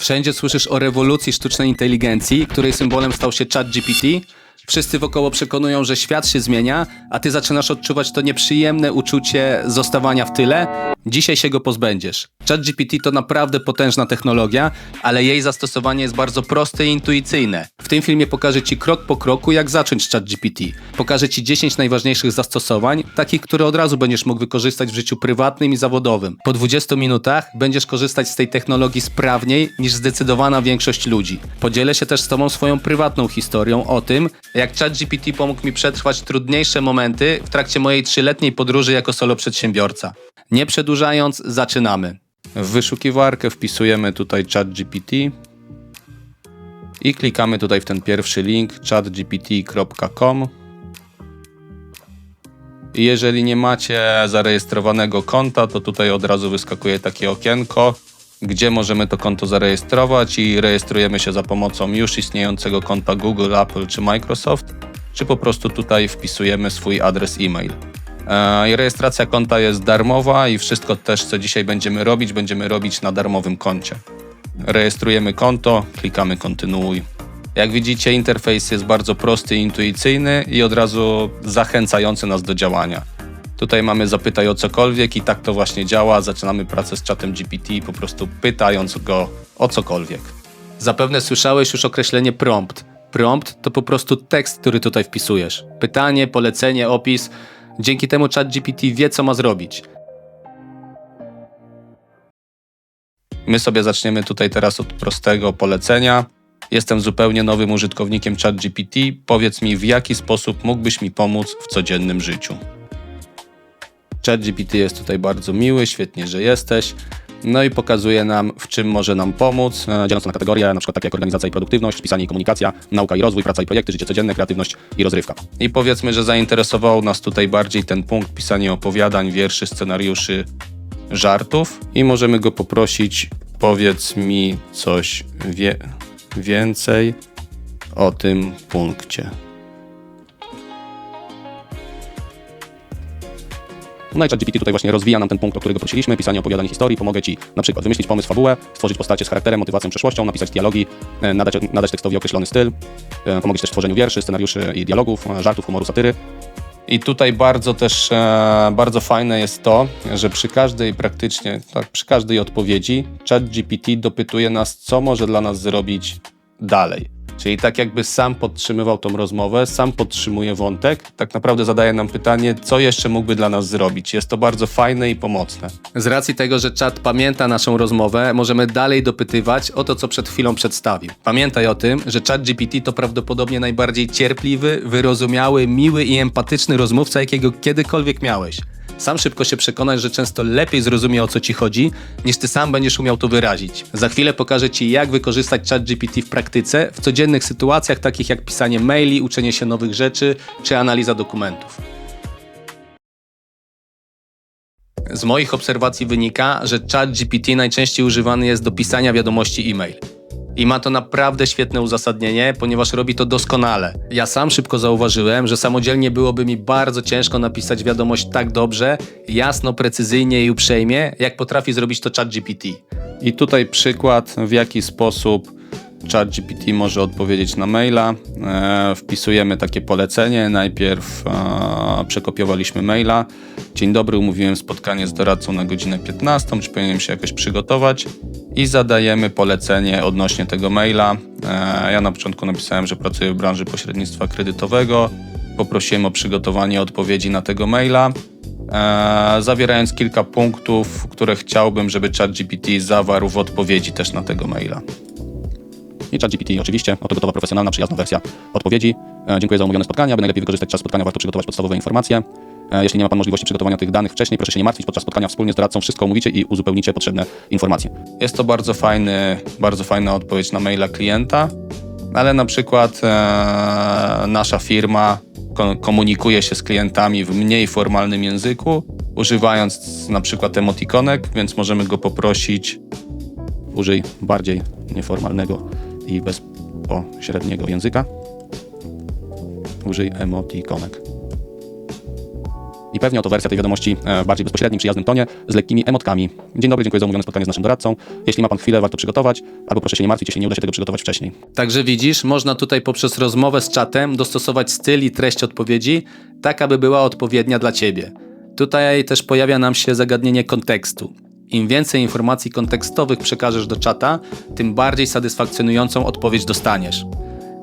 Wszędzie słyszysz o rewolucji sztucznej inteligencji, której symbolem stał się ChatGPT. Wszyscy wokoło przekonują, że świat się zmienia, a ty zaczynasz odczuwać to nieprzyjemne uczucie zostawania w tyle. Dzisiaj się go pozbędziesz. ChatGPT to naprawdę potężna technologia, ale jej zastosowanie jest bardzo proste i intuicyjne. W tym filmie pokażę ci krok po kroku, jak zacząć ChatGPT. Pokażę ci 10 najważniejszych zastosowań, takich, które od razu będziesz mógł wykorzystać w życiu prywatnym i zawodowym. Po 20 minutach będziesz korzystać z tej technologii sprawniej niż zdecydowana większość ludzi. Podzielę się też z tobą swoją prywatną historią o tym, jak ChatGPT pomógł mi przetrwać trudniejsze momenty w trakcie mojej trzyletniej podróży jako solo przedsiębiorca. Nie przedłużając, zaczynamy. W wyszukiwarkę wpisujemy tutaj ChatGPT i klikamy tutaj w ten pierwszy link chatgpt.com. Jeżeli nie macie zarejestrowanego konta, to tutaj od razu wyskakuje takie okienko, gdzie możemy to konto zarejestrować i rejestrujemy się za pomocą już istniejącego konta Google, Apple czy Microsoft, czy po prostu tutaj wpisujemy swój adres e-mail. E, I rejestracja konta jest darmowa i wszystko też, co dzisiaj będziemy robić, będziemy robić na darmowym koncie. Rejestrujemy konto, klikamy kontynuuj. Jak widzicie, interfejs jest bardzo prosty intuicyjny i od razu zachęcający nas do działania. Tutaj mamy zapytaj o cokolwiek i tak to właśnie działa. Zaczynamy pracę z czatem GPT, po prostu pytając go o cokolwiek. Zapewne słyszałeś już określenie prompt. Prompt to po prostu tekst, który tutaj wpisujesz. Pytanie, polecenie, opis. Dzięki temu ChatGPT wie, co ma zrobić. My sobie zaczniemy tutaj teraz od prostego polecenia. Jestem zupełnie nowym użytkownikiem ChatGPT. Powiedz mi, w jaki sposób mógłbyś mi pomóc w codziennym życiu. ChatGPT jest tutaj bardzo miły, świetnie, że jesteś. No i pokazuje nam, w czym może nam pomóc, e, dzieląc na kategorie, na przykład takie jak organizacja i produktywność, pisanie i komunikacja, nauka i rozwój, praca i projekty, życie codzienne, kreatywność i rozrywka. I powiedzmy, że zainteresował nas tutaj bardziej ten punkt pisanie opowiadań, wierszy, scenariuszy, żartów i możemy go poprosić, powiedz mi coś wie więcej o tym punkcie. No i ChatGPT tutaj właśnie rozwija nam ten punkt, o którego prosiliśmy, pisanie opowiadań historii. Pomogę Ci na przykład wymyślić pomysł, fabułę, stworzyć postacie z charakterem, motywacją, przeszłością, napisać dialogi, e, nadać, nadać tekstowi określony styl. E, Pomogę Ci też w tworzeniu wierszy, scenariuszy i dialogów, e, żartów, humoru, satyry. I tutaj bardzo też, bardzo fajne jest to, że przy każdej praktycznie, tak, przy każdej odpowiedzi ChatGPT dopytuje nas, co może dla nas zrobić dalej. Czyli tak jakby sam podtrzymywał tą rozmowę, sam podtrzymuje wątek, tak naprawdę zadaje nam pytanie, co jeszcze mógłby dla nas zrobić. Jest to bardzo fajne i pomocne. Z racji tego, że czat pamięta naszą rozmowę, możemy dalej dopytywać o to, co przed chwilą przedstawił. Pamiętaj o tym, że ChatGPT to prawdopodobnie najbardziej cierpliwy, wyrozumiały, miły i empatyczny rozmówca, jakiego kiedykolwiek miałeś. Sam szybko się przekonasz, że często lepiej zrozumie o co ci chodzi, niż ty sam będziesz umiał to wyrazić. Za chwilę pokażę ci, jak wykorzystać ChatGPT w praktyce, w codziennych sytuacjach takich jak pisanie maili, uczenie się nowych rzeczy czy analiza dokumentów. Z moich obserwacji wynika, że ChatGPT najczęściej używany jest do pisania wiadomości e-mail. I ma to naprawdę świetne uzasadnienie, ponieważ robi to doskonale. Ja sam szybko zauważyłem, że samodzielnie byłoby mi bardzo ciężko napisać wiadomość tak dobrze, jasno, precyzyjnie i uprzejmie, jak potrafi zrobić to ChatGPT. I tutaj przykład, w jaki sposób ChatGPT może odpowiedzieć na maila. E, wpisujemy takie polecenie. Najpierw e, przekopiowaliśmy maila. Dzień dobry, umówiłem spotkanie z doradcą na godzinę 15. Czy powinienem się jakoś przygotować? I zadajemy polecenie odnośnie tego maila. E, ja na początku napisałem, że pracuję w branży pośrednictwa kredytowego. Poprosiłem o przygotowanie odpowiedzi na tego maila. Zawierając kilka punktów, które chciałbym, żeby ChatGPT zawarł w odpowiedzi też na tego maila. I ChatGPT oczywiście, oto gotowa profesjonalna, przyjazna wersja odpowiedzi. E, dziękuję za umówione spotkanie. Aby najlepiej wykorzystać czas spotkania, warto przygotować podstawowe informacje. E, jeśli nie ma Pan możliwości przygotowania tych danych wcześniej, proszę się nie martwić. Podczas spotkania wspólnie z doradcą wszystko omówicie i uzupełnicie potrzebne informacje. Jest to bardzo fajny, bardzo fajna odpowiedź na maila klienta, ale na przykład e, nasza firma ko- komunikuje się z klientami w mniej formalnym języku, używając na przykład emotikonek, więc możemy go poprosić użyj bardziej nieformalnego i bezpośredniego języka. Użyj emotikonek. I pewnie oto wersja tej wiadomości e, w bardziej bezpośrednim, przyjaznym tonie, z lekkimi emotkami. Dzień dobry, dziękuję za umówione spotkanie z naszym doradcą. Jeśli ma pan chwilę, warto przygotować, albo proszę się nie martwić, jeśli nie uda się tego przygotować wcześniej. Także widzisz, można tutaj poprzez rozmowę z czatem dostosować styl i treść odpowiedzi, tak aby była odpowiednia dla ciebie. Tutaj też pojawia nam się zagadnienie kontekstu. Im więcej informacji kontekstowych przekażesz do czata, tym bardziej satysfakcjonującą odpowiedź dostaniesz.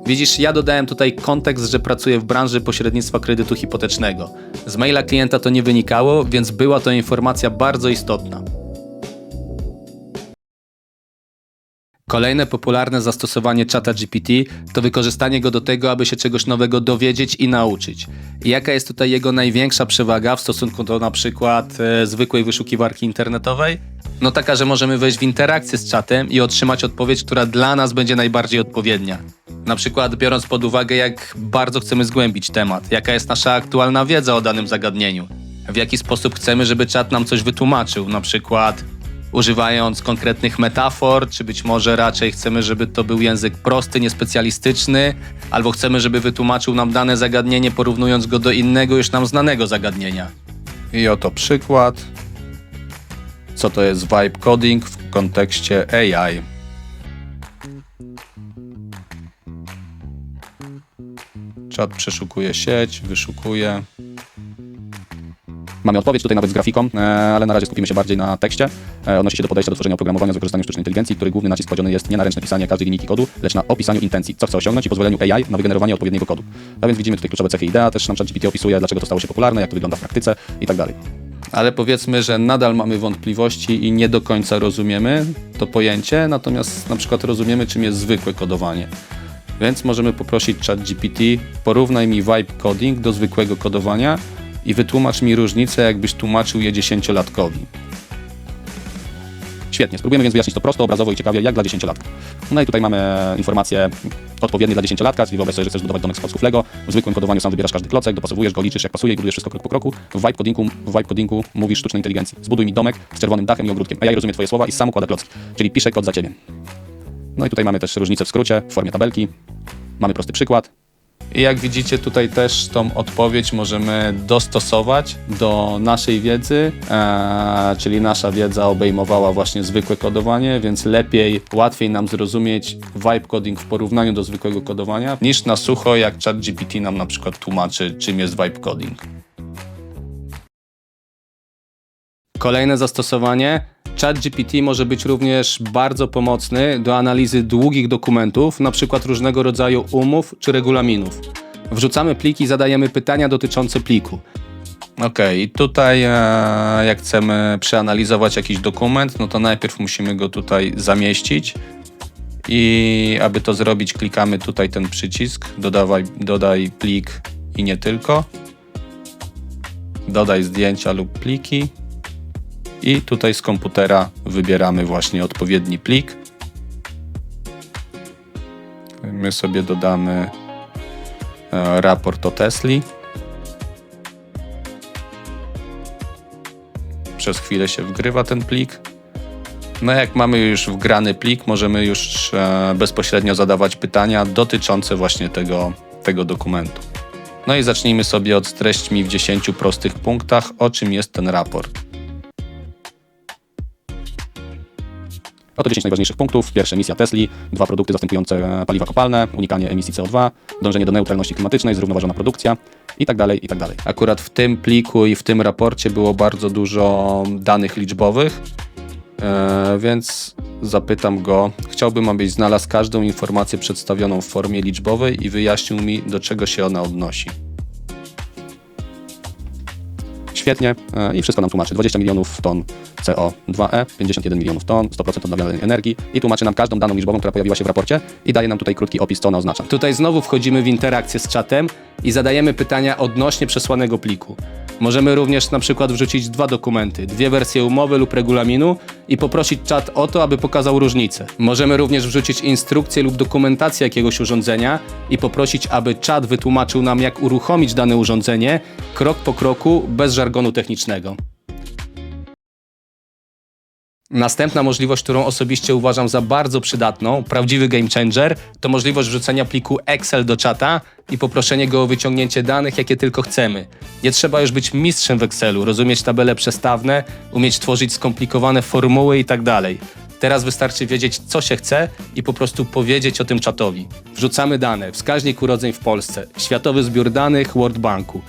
Widzisz, ja dodałem tutaj kontekst, że pracuję w branży pośrednictwa kredytu hipotecznego. Z maila klienta to nie wynikało, więc była to informacja bardzo istotna. Kolejne popularne zastosowanie czata GPT to wykorzystanie go do tego, aby się czegoś nowego dowiedzieć i nauczyć. I jaka jest tutaj jego największa przewaga w stosunku do na przykład e, zwykłej wyszukiwarki internetowej? No taka, że możemy wejść w interakcję z czatem i otrzymać odpowiedź, która dla nas będzie najbardziej odpowiednia. Na przykład biorąc pod uwagę, jak bardzo chcemy zgłębić temat, jaka jest nasza aktualna wiedza o danym zagadnieniu, w jaki sposób chcemy, żeby czat nam coś wytłumaczył, na przykład używając konkretnych metafor, czy być może raczej chcemy, żeby to był język prosty, niespecjalistyczny, albo chcemy, żeby wytłumaczył nam dane zagadnienie, porównując go do innego już nam znanego zagadnienia. I oto przykład. Co to jest vibe coding w kontekście AI? Czat przeszukuje sieć, wyszukuje. Mamy odpowiedź tutaj nawet z grafiką, e, ale na razie skupimy się bardziej na tekście. E, Odnosi się do podejścia do tworzenia oprogramowania z wykorzystaniem sztucznej inteligencji, który główny nacisk kładziony jest nie na ręczne pisanie każdej linijki kodu, lecz na opisaniu intencji, co chce osiągnąć i pozwoleniu AI na wygenerowanie odpowiedniego kodu. A więc widzimy tutaj kluczowe cechy idea, też nam ChatGPT opisuje, dlaczego to stało się popularne, jak to wygląda w praktyce i tak dalej. Ale powiedzmy, że nadal mamy wątpliwości i nie do końca rozumiemy to pojęcie, natomiast na przykład rozumiemy, czym jest zwykłe kodowanie. Więc możemy poprosić ChatGPT, porównaj mi vibe coding do zwykłego kodowania i wytłumacz mi różnicę, jakbyś tłumaczył je dziesięciolatkowi. Świetnie, spróbujemy więc wyjaśnić to prosto, obrazowo i ciekawie, jak dla dziesięciolatka. No i tutaj mamy informacje odpowiednie dla dziesięciolatka, czyli wyobraź sobie, że chcesz zbudować domek z klocków Lego. W zwykłym kodowaniu sam wybierasz każdy klocek, dopasowujesz go, liczysz jak pasuje i budujesz wszystko krok po kroku. W vibe codingu, w vibe codingu mówisz sztucznej inteligencji. Zbuduj mi domek z czerwonym dachem i ogródkiem. A ja rozumiem twoje słowa i sam układa klocki, czyli piszę kod za ciebie. No i tutaj mamy też różnicę w skrócie w formie tabelki. Mamy prosty przykład. I jak widzicie, tutaj też tą odpowiedź możemy dostosować do naszej wiedzy, e, czyli nasza wiedza obejmowała właśnie zwykłe kodowanie, więc lepiej, łatwiej nam zrozumieć vibe coding w porównaniu do zwykłego kodowania, niż na sucho, jak ChatGPT nam na przykład tłumaczy, czym jest vibe coding. Kolejne zastosowanie. ChatGPT może być również bardzo pomocny do analizy długich dokumentów, przykład różnego rodzaju umów czy regulaminów. Wrzucamy pliki i zadajemy pytania dotyczące pliku. Ok, tutaj e, jak chcemy przeanalizować jakiś dokument, no to najpierw musimy go tutaj zamieścić. I aby to zrobić, klikamy tutaj ten przycisk, dodawaj, dodaj plik i nie tylko. Dodaj zdjęcia lub pliki. I tutaj z komputera wybieramy właśnie odpowiedni plik. My sobie dodamy e, raport o Tesli. Przez chwilę się wgrywa ten plik. No jak mamy już wgrany plik, możemy już e, bezpośrednio zadawać pytania dotyczące właśnie tego, tego dokumentu. No i zacznijmy sobie od treść mi w 10 prostych punktach, o czym jest ten raport. Oto 10 najważniejszych punktów. Pierwsze misja Tesli, dwa produkty zastępujące paliwa kopalne, unikanie emisji CO2, dążenie do neutralności klimatycznej, zrównoważona produkcja i tak dalej, i tak dalej. Akurat w tym pliku i w tym raporcie było bardzo dużo danych liczbowych, e, więc zapytam go. Chciałbym, abyś znalazł każdą informację przedstawioną w formie liczbowej i wyjaśnił mi, do czego się ona odnosi. Świetnie e, i wszystko nam tłumaczy. 20 milionów ton CO2e, 51 milionów ton, 100% odnawialnej energii i tłumaczy nam każdą daną liczbową, która pojawiła się w raporcie i daje nam tutaj krótki opis, co ona oznacza. Tutaj znowu wchodzimy w interakcję z czatem i zadajemy pytania odnośnie przesłanego pliku. Możemy również na przykład wrzucić dwa dokumenty, dwie wersje umowy lub regulaminu i poprosić czat o to, aby pokazał różnicę. Możemy również wrzucić instrukcję lub dokumentację jakiegoś urządzenia i poprosić, aby czat wytłumaczył nam, jak uruchomić dane urządzenie krok po kroku bez żargonu technicznego. Następna możliwość, którą osobiście uważam za bardzo przydatną, prawdziwy game changer, to możliwość wrzucenia pliku Excel do czata i poproszenie go o wyciągnięcie danych, jakie tylko chcemy. Nie trzeba już być mistrzem w Excelu, rozumieć tabele przestawne, umieć tworzyć skomplikowane formuły i tak. Teraz wystarczy wiedzieć, co się chce i po prostu powiedzieć o tym czatowi. Wrzucamy dane, wskaźnik urodzeń w Polsce, światowy zbiór danych World Banku,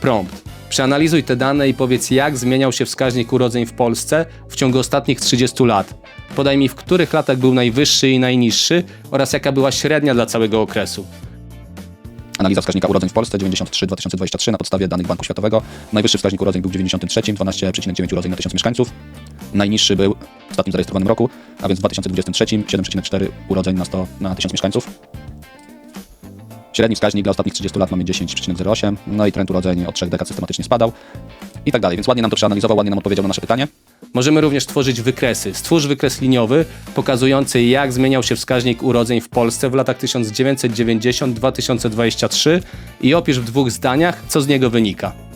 prompt. Przeanalizuj te dane i powiedz, jak zmieniał się wskaźnik urodzeń w Polsce w ciągu ostatnich 30 lat. Podaj mi, w których latach był najwyższy i najniższy oraz jaka była średnia dla całego okresu. Analiza wskaźnika urodzeń w Polsce 93-2023 na podstawie danych Banku Światowego. Najwyższy wskaźnik urodzeń był w 93, 12,9 urodzeń na 1000 mieszkańców. Najniższy był w ostatnim zarejestrowanym roku, a więc w 2023 7,4 urodzeń na 100 na 1000 mieszkańców. Średni wskaźnik dla ostatnich 30 lat mamy 10,08, no i trend urodzeń od 3 dekad systematycznie spadał i tak dalej, więc ładnie nam to przeanalizował, ładnie nam odpowiedział na nasze pytanie. Możemy również tworzyć wykresy. Stwórz wykres liniowy pokazujący, jak zmieniał się wskaźnik urodzeń w Polsce w latach 1990-2023 i opisz w dwóch zdaniach, co z niego wynika.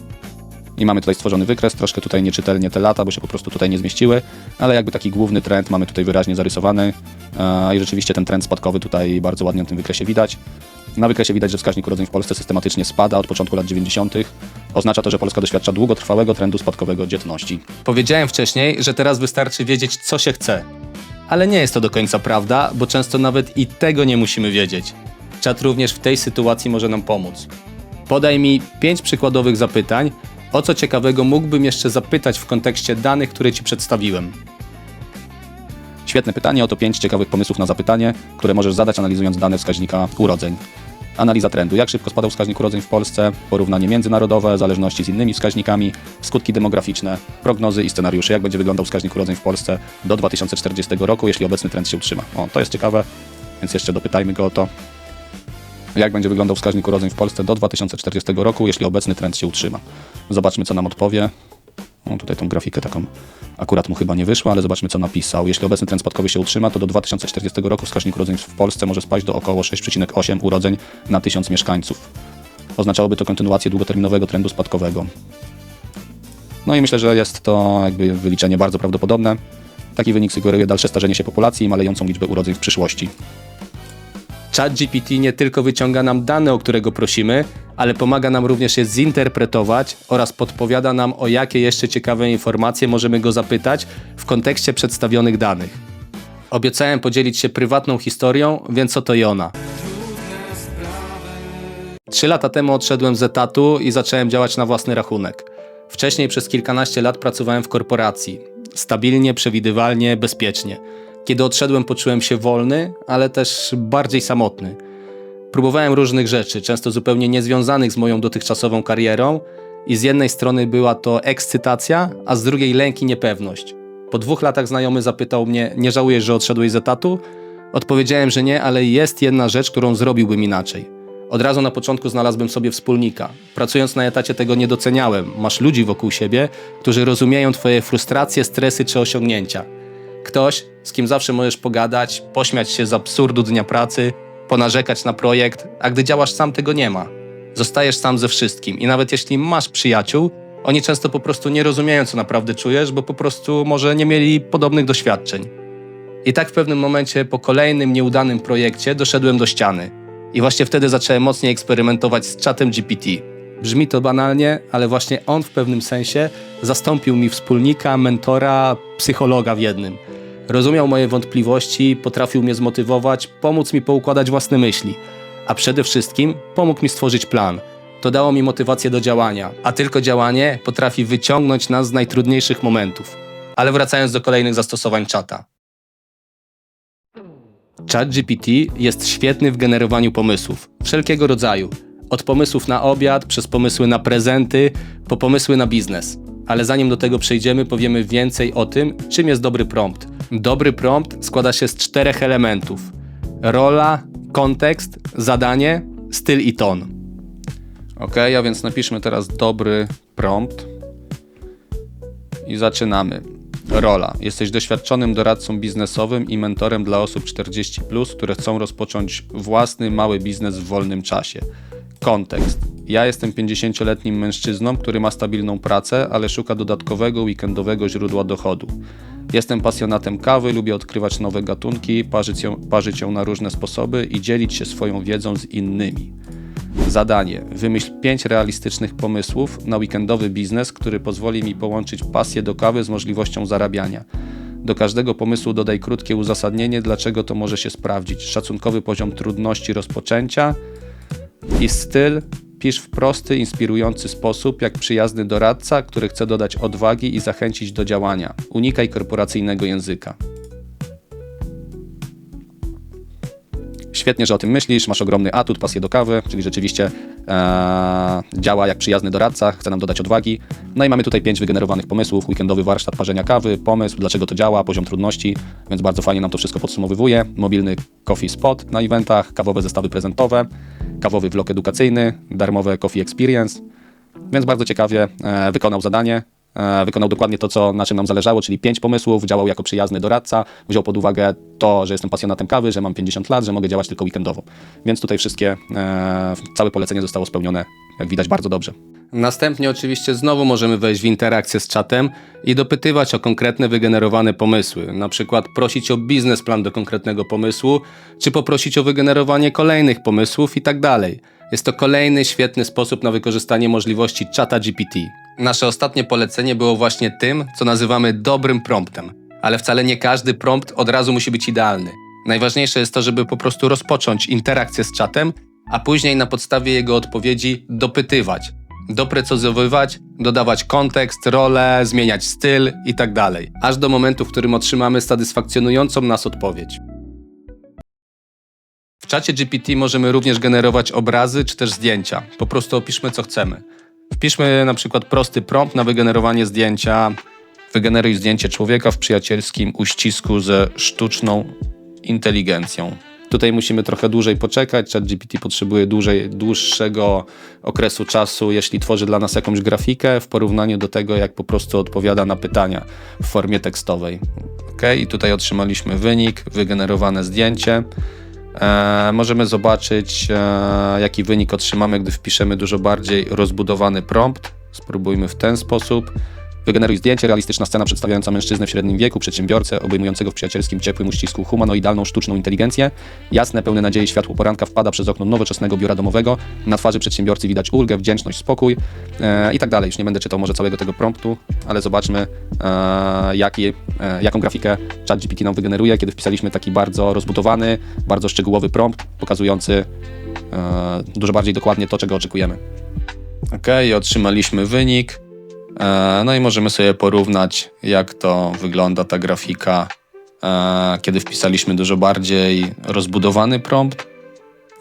I mamy tutaj stworzony wykres, troszkę tutaj nieczytelnie te lata, bo się po prostu tutaj nie zmieściły, ale jakby taki główny trend mamy tutaj wyraźnie zarysowany e, i rzeczywiście ten trend spadkowy tutaj bardzo ładnie na tym wykresie widać. Na wykresie widać, że wskaźnik urodzeń w Polsce systematycznie spada od początku lat 90. Oznacza to, że Polska doświadcza długotrwałego trendu spadkowego dzietności. Powiedziałem wcześniej, że teraz wystarczy wiedzieć, co się chce. Ale nie jest to do końca prawda, bo często nawet i tego nie musimy wiedzieć. Czat również w tej sytuacji może nam pomóc. Podaj mi pięć przykładowych zapytań, o co ciekawego mógłbym jeszcze zapytać w kontekście danych, które Ci przedstawiłem. Świetne pytanie, oto pięć ciekawych pomysłów na zapytanie, które możesz zadać analizując dane wskaźnika urodzeń. Analiza trendu. Jak szybko spadał wskaźnik urodzeń w Polsce? Porównanie międzynarodowe, zależności z innymi wskaźnikami, skutki demograficzne, prognozy i scenariusze. Jak będzie wyglądał wskaźnik urodzeń w Polsce do 2040 roku, jeśli obecny trend się utrzyma? O, to jest ciekawe, więc jeszcze dopytajmy go o to. Jak będzie wyglądał wskaźnik urodzeń w Polsce do 2040 roku, jeśli obecny trend się utrzyma? Zobaczmy, co nam odpowie. No, tutaj tą grafikę taką akurat mu chyba nie wyszła, ale zobaczmy, co napisał. Jeśli obecny trend spadkowy się utrzyma, to do 2040 roku wskaźnik urodzeń w Polsce może spaść do około 6,8 urodzeń na 1000 mieszkańców. Oznaczałoby to kontynuację długoterminowego trendu spadkowego. No i myślę, że jest to jakby wyliczenie bardzo prawdopodobne. Taki wynik sugeruje dalsze starzenie się populacji i malejącą liczbę urodzeń w przyszłości. ChatGPT nie tylko wyciąga nam dane, o które go prosimy, ale pomaga nam również je zinterpretować oraz podpowiada nam, o jakie jeszcze ciekawe informacje możemy go zapytać w kontekście przedstawionych danych. Obiecałem podzielić się prywatną historią, więc oto i ona. Trzy lata temu odszedłem z etatu i zacząłem działać na własny rachunek. Wcześniej przez kilkanaście lat pracowałem w korporacji. Stabilnie, przewidywalnie, bezpiecznie. Kiedy odszedłem, poczułem się wolny, ale też bardziej samotny. Próbowałem różnych rzeczy, często zupełnie niezwiązanych z moją dotychczasową karierą, i z jednej strony była to ekscytacja, a z drugiej lęk i niepewność. Po dwóch latach znajomy zapytał mnie: Nie żałujesz, że odszedłeś z etatu? Odpowiedziałem, że nie, ale jest jedna rzecz, którą zrobiłbym inaczej. Od razu na początku znalazłbym sobie wspólnika. Pracując na etacie tego nie doceniałem. Masz ludzi wokół siebie, którzy rozumieją Twoje frustracje, stresy czy osiągnięcia. Ktoś, z kim zawsze możesz pogadać, pośmiać się z absurdu dnia pracy, ponarzekać na projekt, a gdy działasz sam, tego nie ma. Zostajesz sam ze wszystkim i nawet jeśli masz przyjaciół, oni często po prostu nie rozumieją, co naprawdę czujesz, bo po prostu może nie mieli podobnych doświadczeń. I tak w pewnym momencie po kolejnym nieudanym projekcie doszedłem do ściany. I właśnie wtedy zacząłem mocniej eksperymentować z czatem GPT. Brzmi to banalnie, ale właśnie on w pewnym sensie zastąpił mi wspólnika, mentora, psychologa w jednym. Rozumiał moje wątpliwości, potrafił mnie zmotywować, pomóc mi poukładać własne myśli, a przede wszystkim pomógł mi stworzyć plan. To dało mi motywację do działania, a tylko działanie potrafi wyciągnąć nas z najtrudniejszych momentów. Ale wracając do kolejnych zastosowań czata. ChatGPT jest świetny w generowaniu pomysłów, wszelkiego rodzaju. Od pomysłów na obiad, przez pomysły na prezenty, po pomysły na biznes. Ale zanim do tego przejdziemy, powiemy więcej o tym, czym jest dobry prompt. Dobry prompt składa się z czterech elementów: rola, kontekst, zadanie, styl i ton. Ok, a więc napiszmy teraz dobry prompt i zaczynamy. Rola. Jesteś doświadczonym doradcą biznesowym i mentorem dla osób 40, które chcą rozpocząć własny mały biznes w wolnym czasie. Kontekst. Ja jestem 50-letnim mężczyzną, który ma stabilną pracę, ale szuka dodatkowego weekendowego źródła dochodu. Jestem pasjonatem kawy, lubię odkrywać nowe gatunki, parzyć ją, parzyć ją na różne sposoby i dzielić się swoją wiedzą z innymi. Zadanie: wymyśl pięć realistycznych pomysłów na weekendowy biznes, który pozwoli mi połączyć pasję do kawy z możliwością zarabiania. Do każdego pomysłu dodaj krótkie uzasadnienie, dlaczego to może się sprawdzić. Szacunkowy poziom trudności rozpoczęcia i styl. Pisz w prosty, inspirujący sposób, jak przyjazny doradca, który chce dodać odwagi i zachęcić do działania. Unikaj korporacyjnego języka. Świetnie, że o tym myślisz, masz ogromny atut, pasję do kawy, czyli rzeczywiście e, działa jak przyjazny doradca, chce nam dodać odwagi. No i mamy tutaj pięć wygenerowanych pomysłów, weekendowy warsztat parzenia kawy, pomysł, dlaczego to działa, poziom trudności, więc bardzo fajnie nam to wszystko podsumowywuje. Mobilny coffee spot na eventach, kawowe zestawy prezentowe, kawowy vlog edukacyjny, darmowe coffee experience, więc bardzo ciekawie e, wykonał zadanie. E, wykonał dokładnie to, co, na czym nam zależało, czyli pięć pomysłów, działał jako przyjazny doradca, wziął pod uwagę to, że jestem pasjonatem kawy, że mam 50 lat, że mogę działać tylko weekendowo. Więc tutaj wszystkie, e, całe polecenie zostało spełnione, jak widać, bardzo dobrze. Następnie oczywiście znowu możemy wejść w interakcję z czatem i dopytywać o konkretne wygenerowane pomysły. Na przykład prosić o biznesplan do konkretnego pomysłu, czy poprosić o wygenerowanie kolejnych pomysłów i tak. Jest to kolejny świetny sposób na wykorzystanie możliwości czata GPT. Nasze ostatnie polecenie było właśnie tym, co nazywamy dobrym promptem. Ale wcale nie każdy prompt od razu musi być idealny. Najważniejsze jest to, żeby po prostu rozpocząć interakcję z czatem, a później na podstawie jego odpowiedzi dopytywać, doprecyzowywać, dodawać kontekst, rolę, zmieniać styl i tak aż do momentu, w którym otrzymamy satysfakcjonującą nas odpowiedź. W czacie GPT możemy również generować obrazy czy też zdjęcia. Po prostu opiszmy co chcemy. Wpiszmy na przykład prosty prompt na wygenerowanie zdjęcia. Wygeneruj zdjęcie człowieka w przyjacielskim uścisku ze sztuczną inteligencją. Tutaj musimy trochę dłużej poczekać. ChatGPT potrzebuje dłużej, dłuższego okresu czasu, jeśli tworzy dla nas jakąś grafikę, w porównaniu do tego, jak po prostu odpowiada na pytania w formie tekstowej. Ok, i tutaj otrzymaliśmy wynik, wygenerowane zdjęcie. E, możemy zobaczyć, e, jaki wynik otrzymamy, gdy wpiszemy dużo bardziej rozbudowany prompt. Spróbujmy w ten sposób. Wygeneruj zdjęcie, realistyczna scena przedstawiająca mężczyznę w średnim wieku, przedsiębiorcę, obejmującego w przyjacielskim, ciepłym uścisku humanoidalną, sztuczną inteligencję. Jasne, pełne nadziei światło poranka wpada przez okno nowoczesnego biura domowego. Na twarzy przedsiębiorcy widać ulgę, wdzięczność, spokój e, i tak dalej. Już nie będę czytał może całego tego promptu, ale zobaczmy, e, jaki, e, jaką grafikę ChatGPT nam wygeneruje, kiedy wpisaliśmy taki bardzo rozbudowany, bardzo szczegółowy prompt, pokazujący e, dużo bardziej dokładnie to, czego oczekujemy. Ok, otrzymaliśmy wynik. E, No i możemy sobie porównać, jak to wygląda ta grafika, e, kiedy wpisaliśmy dużo bardziej rozbudowany prompt.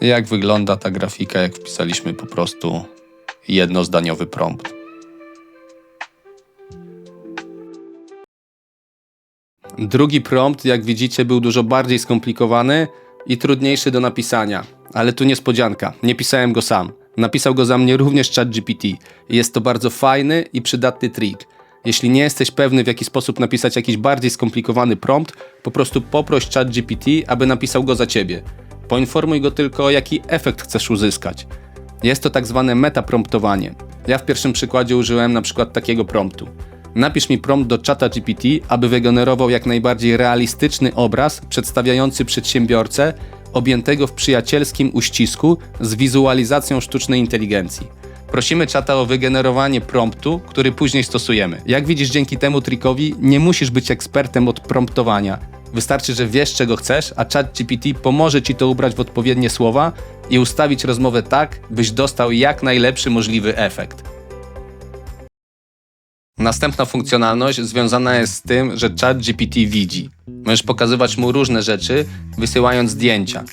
Jak wygląda ta grafika, jak wpisaliśmy po prostu jednozdaniowy prompt. Drugi prompt, jak widzicie, był dużo bardziej skomplikowany i trudniejszy do napisania. Ale tu niespodzianka, nie pisałem go sam. Napisał go za mnie również ChatGPT. Jest to bardzo fajny i przydatny trik. Jeśli nie jesteś pewny, w jaki sposób napisać jakiś bardziej skomplikowany prompt, po prostu poproś ChatGPT, aby napisał go za ciebie. Poinformuj go tylko, jaki efekt chcesz uzyskać. Jest to tak zwane metapromptowanie. Ja w pierwszym przykładzie użyłem na przykład takiego promptu. Napisz mi prompt do czata GPT, aby wygenerował jak najbardziej realistyczny obraz przedstawiający przedsiębiorcę objętego w przyjacielskim uścisku z wizualizacją sztucznej inteligencji. Prosimy czata o wygenerowanie promptu, który później stosujemy. Jak widzisz, dzięki temu trikowi nie musisz być ekspertem od promptowania. Wystarczy, że wiesz, czego chcesz, a ChatGPT pomoże ci to ubrać w odpowiednie słowa i ustawić rozmowę tak, byś dostał jak najlepszy możliwy efekt. Następna funkcjonalność związana jest z tym, że ChatGPT widzi. Możesz pokazywać mu różne rzeczy, wysyłając zdjęcia.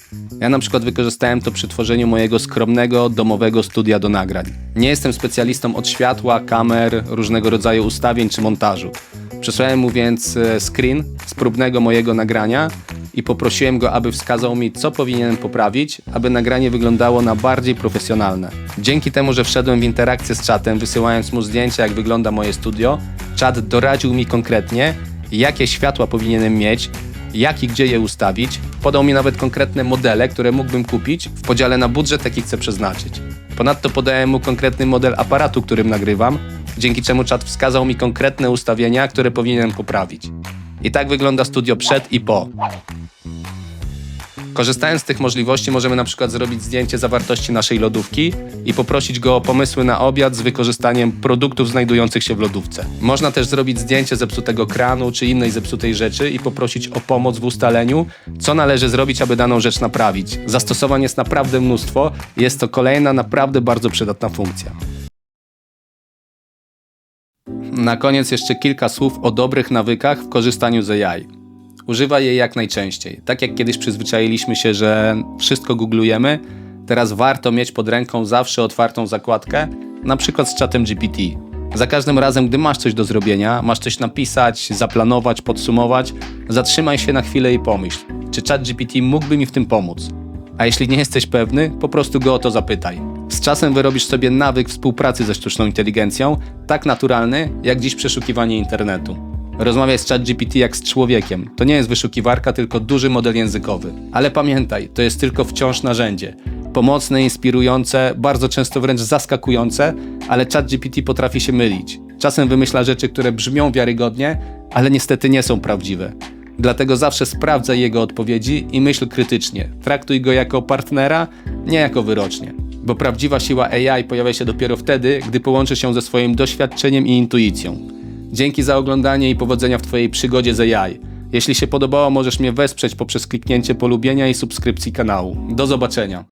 Ja na przykład wykorzystałem to przy tworzeniu mojego skromnego, domowego studia do nagrań. Nie jestem specjalistą od światła, kamer, różnego rodzaju ustawień czy montażu. Przesłałem mu więc e, screen z próbnego mojego nagrania i poprosiłem go, aby wskazał mi, co powinienem poprawić, aby nagranie wyglądało na bardziej profesjonalne. Dzięki temu, że wszedłem w interakcję z czatem, wysyłając mu zdjęcia, jak wygląda moje studio, czat doradził mi konkretnie, jakie światła powinienem mieć, jak i gdzie je ustawić. Podał mi nawet konkretne modele, które mógłbym kupić w podziale na budżet, jaki chcę przeznaczyć. Ponadto podałem mu konkretny model aparatu, którym nagrywam, dzięki czemu czat wskazał mi konkretne ustawienia, które powinienem poprawić. I tak wygląda studio przed i po. Korzystając z tych możliwości możemy na przykład zrobić zdjęcie zawartości naszej lodówki i poprosić go o pomysły na obiad z wykorzystaniem produktów znajdujących się w lodówce. Można też zrobić zdjęcie zepsutego kranu czy innej zepsutej rzeczy i poprosić o pomoc w ustaleniu, co należy zrobić, aby daną rzecz naprawić. Zastosowań jest naprawdę mnóstwo jest to kolejna naprawdę bardzo przydatna funkcja. Na koniec jeszcze kilka słów o dobrych nawykach w korzystaniu z AI. Używaj jej jak najczęściej. Tak jak kiedyś przyzwyczailiśmy się, że wszystko googlujemy, teraz warto mieć pod ręką zawsze otwartą zakładkę, na przykład z czatem GPT. Za każdym razem, gdy masz coś do zrobienia, masz coś napisać, zaplanować, podsumować, zatrzymaj się na chwilę i pomyśl, czy chat GPT mógłby mi w tym pomóc. A jeśli nie jesteś pewny, po prostu go o to zapytaj. Z czasem wyrobisz sobie nawyk współpracy ze sztuczną inteligencją, tak naturalny jak dziś przeszukiwanie internetu. Rozmawiaj z ChatGPT jak z człowiekiem. To nie jest wyszukiwarka, tylko duży model językowy. Ale pamiętaj, to jest tylko wciąż narzędzie. Pomocne, inspirujące, bardzo często wręcz zaskakujące, ale ChatGPT potrafi się mylić. Czasem wymyśla rzeczy, które brzmią wiarygodnie, ale niestety nie są prawdziwe. Dlatego zawsze sprawdzaj jego odpowiedzi i myśl krytycznie. Traktuj go jako partnera, nie jako wyrocznie. Bo prawdziwa siła AI pojawia się dopiero wtedy, gdy połączy się ze swoim doświadczeniem i intuicją. Dzięki za oglądanie i powodzenia w Twojej przygodzie z AI. Jeśli się podobało, możesz mnie wesprzeć poprzez kliknięcie polubienia i subskrypcji kanału. Do zobaczenia.